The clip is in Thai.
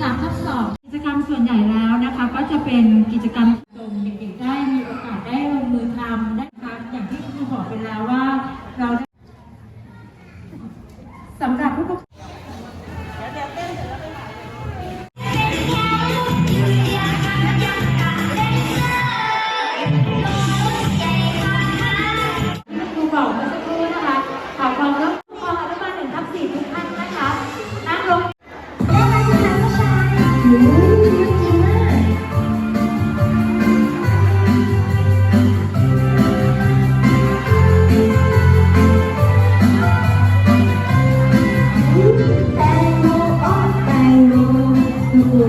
สามทับสองกิจกรรมส่วนใหญ่แล้วนะคะ ก็จะเป็นกิจกรรม